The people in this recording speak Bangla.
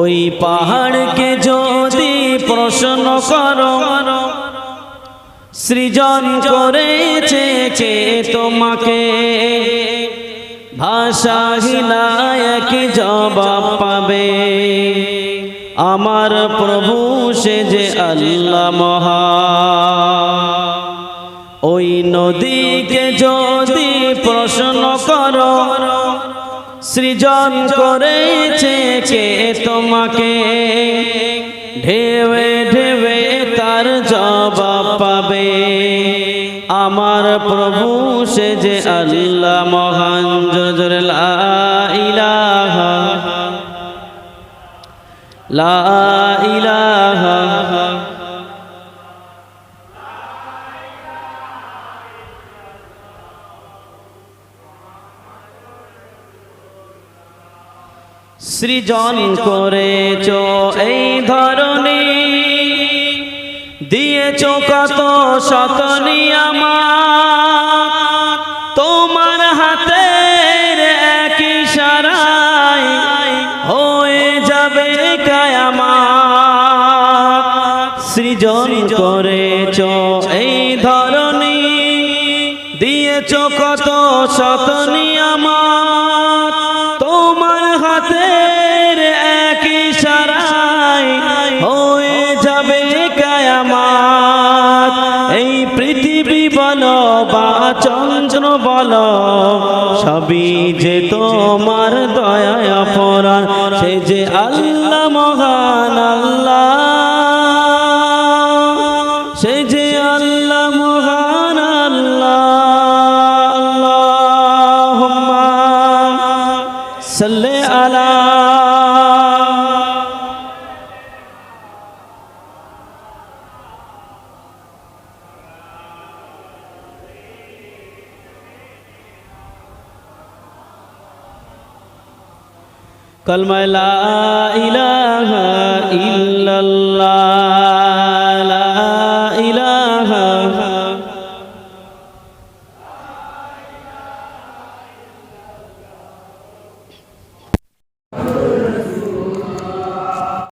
ওই পাহাড়কে যদি প্রশ্ন করো, সৃজন করেছে কে তোমাকে? ভাষাহীনা একই জবাব পাবে। আমার প্রভু সে যে আল্লাহ মহা। ওই নদীকে যদি প্রশ্ন করো সৃজন করেছে কে তোমাকে? ঢেবে ঢেবে তার জবাব পাবে। আমার প্রভু সে যে আল্লাহ মহান জোর লা ইলাহা। সৃজন করেছ এই ধরনী দিয়েছ কত শত নিয়ামত তোমার হাতে এক ইশারায় হয়ে যাবে কায়ামাত। সৃজন করেছ এই ধরনী দিয়েছ কত শত বলো সবই যে তোমার দয়ায় অপরাণ, সে যে আল্লাহ মহান আল্লাহ, সে যে আল্লাহ মহান আল্লাহ সাল্লি আলা কলমা লা ইলাহা ইল্লাল্লাহ।